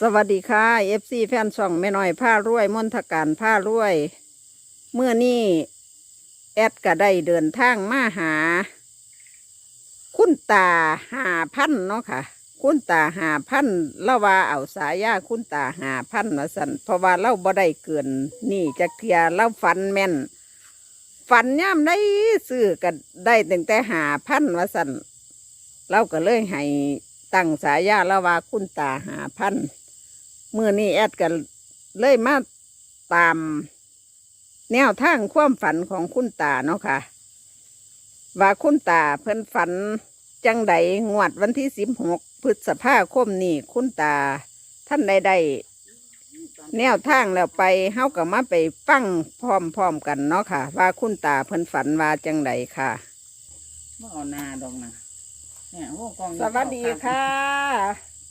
สวัสดีค่ะเอฟซีแฟนช่องแม่น้อยผ้ารวยมนทการผ้ารวย เมื่อนี้แอดก็ได้เดินทางมาหา คุณตาหาพันเนาะค่ะ คุณตาหาพันล่าว่าเอาสายาคุณตาหาพันมาสันเพราะว่าเล่าบ่ได้เกิน นี่จะเคลียร์เล่าฝันแม่นฝันย่ำได้ซื้อก็ได้ตั้งแต่หาพันว่าสันเราก็เลยให้ ตั้งสายาล้วว่าคุณตาหาพันเมื่อนี้แอดกันเลยมาตาม แนวทางความฝันของคุณตาเนาะค่ะ ว่าคุณตาเพิ่นฝันจังใดงวดวันที่สิบหกพฤษภาคมนี้คุณตาท่านใดใดแนวทางแล้วไปเฮาก็มาไปฟังพร้อมๆกันเนาะค่ะ ว่าคุณตาเพิ่นฝันว่าจังใดค่ะบ่เอานาดอกนะ เนี่ยโอ้กองสวัสดีค่ะ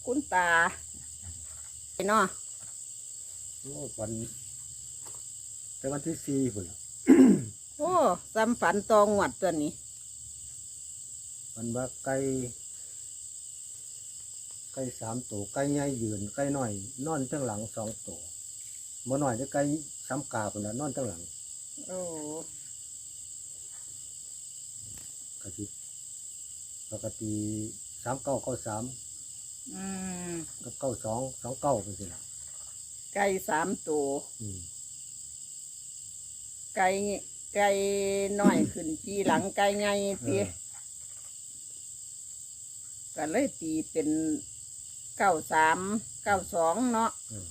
คุณตาเนาะโอ้วันแต่วันที่สี่พุ่นล่ะโอ้ซ้ำฝันตองหวัดตัวนี้วันว่าไก่ไก่สามตัวไก่ใหญ่ยืนไก่น้อย นอนทั้งหลังสองตัวบ่น้อยจะไก่สามกาพุ่นละนอนทั้งหลังโอ้กะทิ ปกติสามเก้าเก้าสามอืมกับเก้าสองสองเก้าเป็นสิละไก่สามตัวอืมไก่ไก่น้อยขึ้นจีหลังไก่ใหญ่เอตีอก็เลยตีเป็นเก้าสามเก้าสองเนาะเออ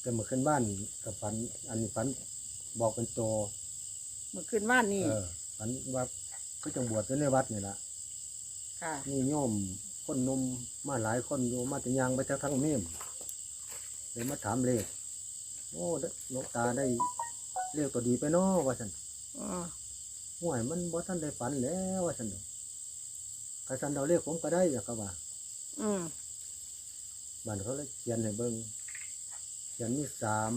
แต่เมื่อขึ้นบ้านกับฝัน อันนี้ฝันบอกเป็นตัว เมื่อคืนว่านนี่ เออ ฝันว่าก็จะบวชอยู่ในวัดนี่ละค่ะ นี่โยมคนหนมมาหลายคนอยู่มาแต่ยางไปจากทั้งเมมเลยมาถามเลขโอ้เด้อหลวงตาได้เลขตัวดีไปเนาะว่าสันอ๋อห่วยมันบ่ท่านได้ฝันแล้วว่าสันเด้อใครสันเราเลขผมก็ได้อยากก็ว่า อืมบ้านเขาเลยเขียนให้เบิ่งเขียนมีสาม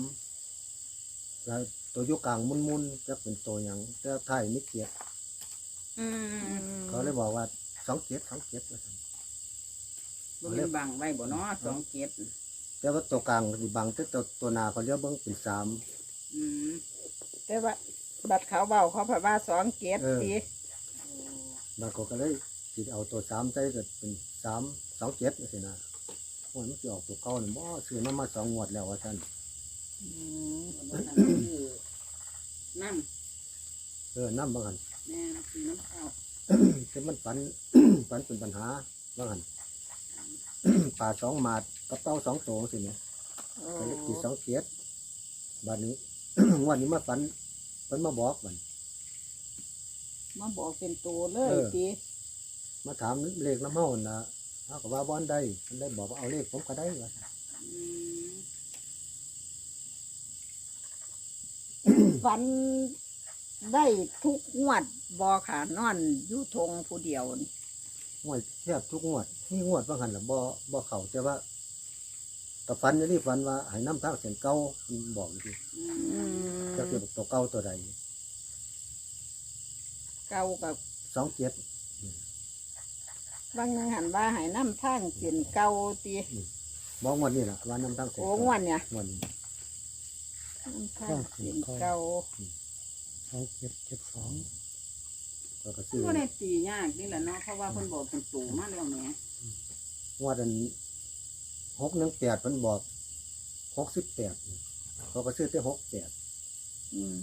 แล้ว ตัวอยุกลางมุนๆจะเป็นตัวอย่างแต่ท้ายมีเกียรติอืมเขาเลยบอกว่าสองเกียรติสองเกียรติว่าซั่นบ่เป็นบังไว้บ่เนาะสองเกตแต่ว่าตัวกลางสิบังแต่ตัวตัวหนาเขาเรียกเบิ่งเป็นสาม อืมแต่ว่าบัดเขาเบาเขาผ่าว่าสองเกตเออตีโอ้บางคนก็เลยจิเอาตัวสามใจก็เป็นสามสองเจ็ดสินะโอ้ยมันจะออกตัวเก่าเนี่ยบ่ซื้อน้ำมาสองงวดแล้วว่าท่านอืมบ่ทันคือ น้เออน้ำบางหันำแม่คือน้ำข้าวแต่มันฝัน ฝันเป็นปัญหาบางหัน ป่าสองหมาดกับเต้าสองตัวสิเนี่ยโอ้ก็เลยตีสองเจ็ดบัดนี้ งวดนี้มาฝันฝันมาบอกมัน มาบอกเป็นตัวเลยเออ ตีมาถามเลขน้ำเฮานะเขาก็ว่าบ้านได้มันได้บอกว่าเอาเลขผมก็ได้ว่าซั่น อืม ฝันได้ทุกงวดบอขานอนอยู่ทงผู้เดียวนี่งวดแทบทุกงวดมีงวดบางหันละบ่บ่เข่าแต่ว่ากับฝันอย่างนี้ฝันว่าให้น้ำทางเส้นเก่ามันบอกอยู่ที่อือืมมจะเกี่ยวกับตัวเก่าตัวใดเก่ากับสองเจ็ดบางนึงหันว่าให้น้ำทางเสียนเก่าตีบอกงวดนี้ล่ะว่าน้ำทางเส้นโอ้เก่างวดเนี่ย งวดนี้ น้ำทางเสียนเก่าสองเจ็ดเจ็ดสองก็ก็ซื้อบ่ได้ตียากนี่แหละเนาะเพราะว่าเพิ่นบอกเป็นตูมาแล้วแหม่งวดอันหกหนึ่งแปดมันบอกหกสิบแปดเขาก็ซื้อแต่หกแปดอืม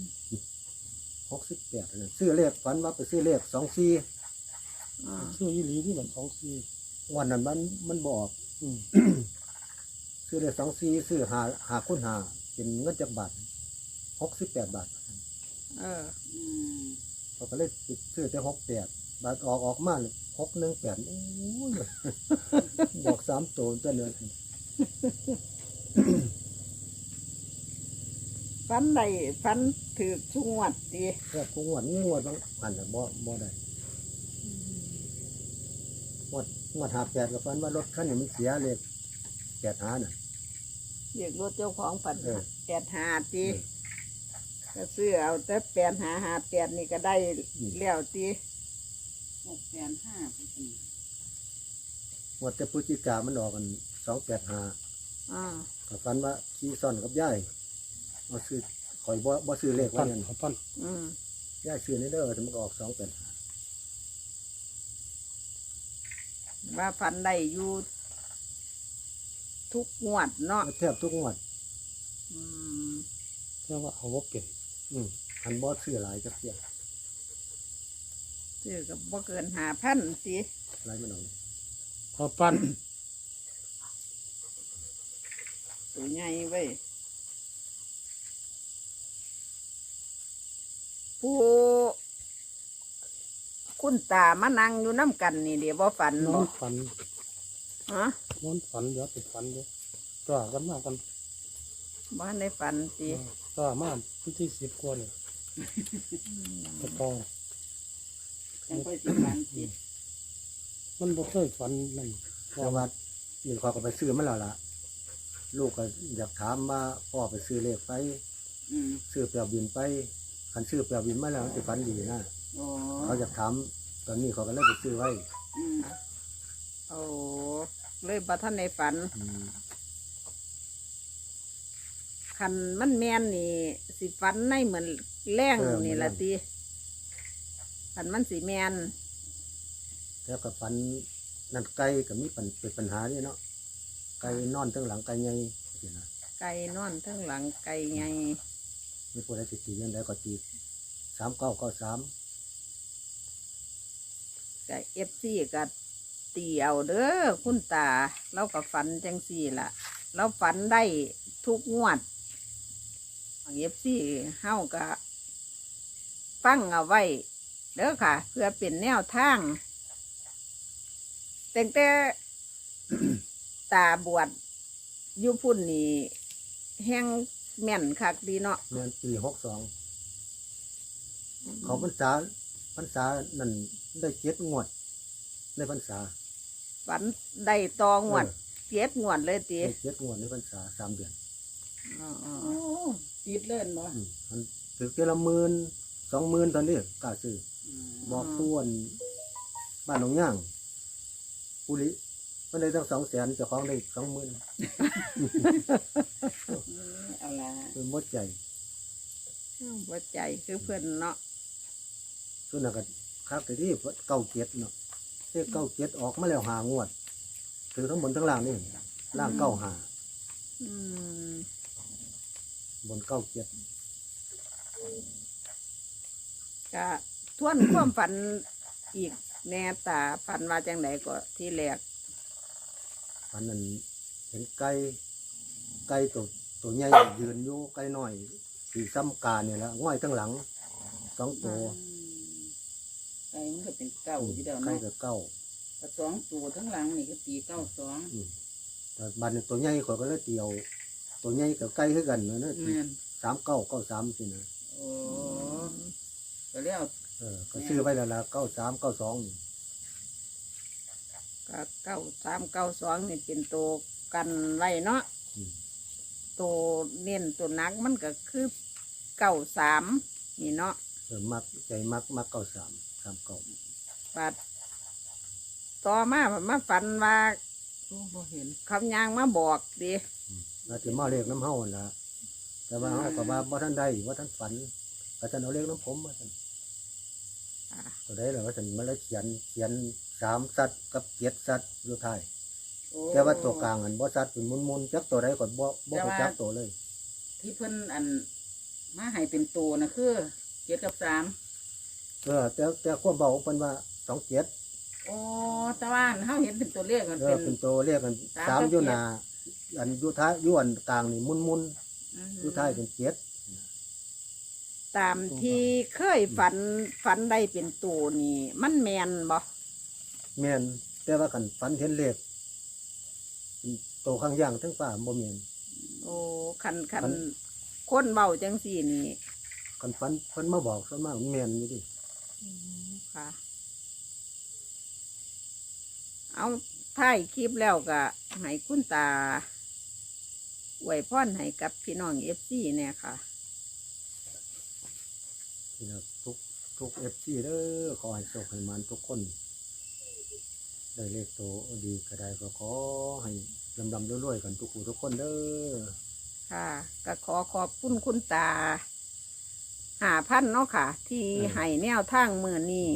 หกสิบแปดนั่นซื้อเลขฝันว่าไปซื้อเลขสองสี่อ่าซื้อยี่หลีที่มันสองสี่วันนั้นมันมันบอกซื้อเลขสองสี่ซื้อหาหาคูณหา เป็นเงินจากบาทหกสิบแปดบาทเอออืมเขาก็เลยซื้อแต่หกแปดบาทออกออกมาเลยหกหนึ่งแปดโอ้ยบอกสามตัวตัวเนื้อฝันได้ฝันถือชุงวดตีแค่กูงวดนี่งวดบางอันแต่บ่บ่ได้งวดงวดหาแปดกับฟันว่ารถคันนี้มันเสียเลยแปดหาน่ะ เรียกรถเจ้าของปันเออ แปดหาตีก็ซื้อเอาแต่แปดหาหาแปดนี่ก็ได้แล้วตีหกแสนห้าเป็นงวดแต่พฤศจิกามันออกกันสองแปดหาอ่าก็ฝันว่าขี่ซ่อนกับยายเอาซื้อข่อยบ่บ่ซื้อเลขไว้ปั้นนั่นเขาปั้นอืมยายซื้อในเด้อแต่มันก็ออกสองแปดหาว่าฟันได้อยู่ ทุกงวดเนาะแทบทุกงวดอืมเรียกว่าเอาว่าเปลี่ยนอืมอันบ่ซื้อหลายจักเที่ยซื้อกับบ่เกินหาพันสิหลายมันเอาเขาปั้นตัวใหญ่ไว้ยผู้คุณตามานั่งอยู่น้ำกันนี่เดี๋ยวบ่ฝันนอบ่นฝัน ฮะนอนฝันเดี๋ยวติดฝันเดี๋ยวต่อกันมากกันบ้านได้ฝันสิต่อมาวันที่สิบกว่าเนี่ยตะกองจังค่อยสิฝันสิมันบ่เคยฝันนั่นแต่ว่านี่เขาก็ไปซื้อมันแล้วล่ะ ลูกก็อยากถามว่าพ่อไปซื้อเลขไปอืมซื้อเปล่าบินไปคันซื้อเปล่าบินมาแล้วมันจะฝันดีนะโอ้เขาอยากถามตอนนี้เขาก็เลยไปซื้อไว้อืม โอ้เลยบ่ท่านในฝัน อืมคันมันแมนนี่ สิฝันในเหมือนแรงนี่ละติคันมันสิแมนแล้วก็ฝันนั่นไก่ก็มีปัญเป็นปัญหาเนี่ยเนาะไก่นอนทั้งหลังไก่ใหญ่นี่นะไก่นอนทั้งหลังไก่ไงไม่พูดอะไรสิตียังไงก็ตีสามเก้าเก้าสามไก่เอฟซีกับ ตีเอาเด้อคุณตาเรากับฝันจังสี่ละเราฝันได้ทุกงวดเอฟซีเฮากับฟังเอาไว้เด้อค่ะ เพื่อเป็นแนวทางแต่แต่ตาบวชอยุพุ่นนี่แห้งแม่นคักดีเนาะเมื่อปีหกสองเขาพรรษาพรรษานั่นได้เจ็ดงวด ในพรรษาฝันได้ตองวดเออเจ็ดงวดเลยตีได้เจ็ดงวดในพรรษาสามเดือนอ๋อโอ้ติดเล่นบ่อืมมันถึงเดือนละหมื่นสองหมื่นตอนนี้กล้าซื้ออืมบอกป้วนบ้านหนองย่างปุริมันได้ตั้งสองแสนเจ้าของได้สองหมื่นเอาละเป็นหมดใจหัวใจคือเพื่อนเนาะส่วนนั้นก็คักแต่ที่เก้าเจ็ดเนาะ เลขเก้าเจ็ดออกมาแล้วหางวดถือทั้งบนทั้งล่างนี่ล่างเก้าหาอืมบนเก้าเจ็ดก็ทวนความฝันอีกแน่ตาฝันว่าจังไดก็ที่แรกอันนั้นเห็นไก่ไก่ตัวตัวใหญ่ยืนอยู่ไก่น้อยสีซ้ำกาเนี่ยแหละง่อยทั้งหลังสองตัว ไก่มันก็เป็นเก้าที่เดียวไก่เนาะกับเก้าก็สองตัวทั้งหลังนี่ก็ตีเก้าสองอืมแต่บัดนตัวใหญ่ข่อยก็เลยเตียว ตัวใหญ่กับไก่คือกันเนอะนะแม่นสามเก้าเก้าสามสินะโอ้ก็เรียกเออก็ซื้อไว้แล้วละเก้าสามเก้าสองก็เก้าสามเก้าสองนี่เป็นตัวกันไว้เนาะตัวเน้นตัวหนักมันก็คือเก้าสามนี่เนาะเออมักใจมักมักเก้าสาม สามเก้าปัดต่อมามาฝันว่าโอ้บ่เห็นคำยางมาบอกดิแล้วจะมาเรียกน้ำเฮาหั่นละแต่ว่าเฮาก็ว่าบ่ท่านได้ว่าท่านฝันก็ท่านเอาเรียกน้ำผมมาท่านอ่าก็ได้แล้วว่าท่านมาแล้วเขียนเขียนสามสัตว์กับเจ็ดสัตว์อยู่ท้ายโอ้ แต่ว่าตัวกลางอันบ่สัตว์เป็นมุนๆจักตัวใดก็บ่บ่รู้จักตัวเลย ที่เพิ่นอัน มาให้เป็นตัวนะคือเจ็ดกับสาม เออแต่แต่ความเบาเพิ่นว่าสองเจ็ดโอ้แตะวันเขาเห็นเป็นตัวเลขมันเอเป็อน เป็นตัวเรียกกันสามสามกับ อยู่เจ็ดหนาอันอยู่ท้ายอยู่อันกลางนี่มุนมุนอืมๆอยู่ท้ายเป็นเจ็ดตามที่เคยฝันฝันได้เป็นตัวนี่ มันแมนบ่แม่นแต่ว่ากันฝันเห็นเลขเป็นตัวข้างย่างทั้งฝ่าบ่แม่น โอ้คันคันมัน คนเบาจังสี่นี่ กันฝันเพิ่นมาบอกส่วนมากมันแม่นอยู่ดิ ค่ะ เอาถ่ายคลิปแล้วก็ให้คุณตาอวยพรให้กับพี่น้องเอฟซีเนี่ยค่ะนี่นะทุกทุก FC เด้อขอให้โชคให้มันทุกคน ได้เลขโตดีก็ได้ก็ขอให้ลำลำรวยๆกันทุกผู้ทุกคนเด้อค่ะก็ขอขอบคุณคุณตา หาพันเนาะค่ะ ที่ให้แนวทางมือนี้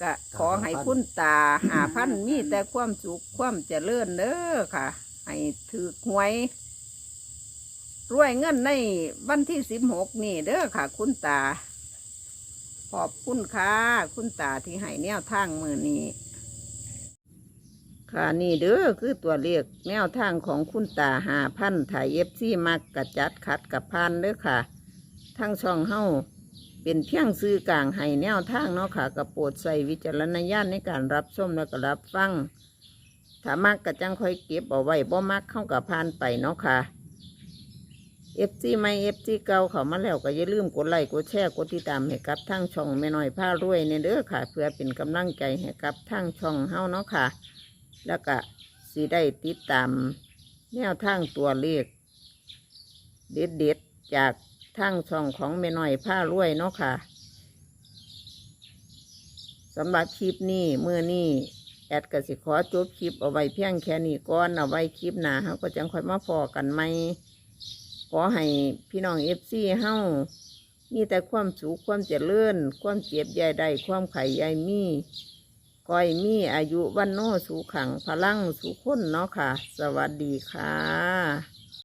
ก็ขอให้คุณตาหาพันมีแต่ความสุขความเจริญเด้อค่ะ ให้ถือหวย รวยเงินในวันที่สิบหกนี่เด้อค่ะ คุณตา ขอบคุณค่ะคุณตาที่ให้แนวทางมือนี้ ค่ะนี่เด้อคือตัวเลขแนวทางของคุณตาหาพันถ่ายเอฟซีมักกระจัดขัดกับพันเด้อค่ะ ทั้งช่องเฮาเป็นเพียงซื้อกลางให้แนวทางเนาะค่ะกระโปรดใส่วิจารณญาณในการรับชมและก็รับฟังถ้ามักกระจังค่อยเก็บเอาไว้บ่มักเข้ากับพานไปเนาะค่ะเอฟซีไม่เอฟซีเก่าเขามาแล้วก็อย่าลืมกดไลค์กดแชร์กดติดตามให้กับทั้งช่องแม่น้อยผ้ารวยเนี่ยเด้อค่ะ เพื่อเป็นกำลังใจให้กับทั้งช่องเฮาเนาะค่ะ แล้วก็สิได้ติดตามแนวทางตัวเลขเด็ดๆจาก ทางช่องของแม่น้อยผ้ารวยเนาะค่ะสำหรับคลิปนี้เมื่อนี้แอดก็สิขอจบคลิปเอาไว้เพียงแค่นี้ก่อนเอาไว้คลิปหน้าเขาก็จังค่อยมาพอกันไหมขอให้พี่น้องเอฟซีเฮ้ามีแต่ความสุขความเจริญความเจ็บใหญ่ได้ความไข่ใหญ่มีก้อยมีอายุวันโนสุขังพลังสุขคนเนาะค่ะ สวัสดีค่ะ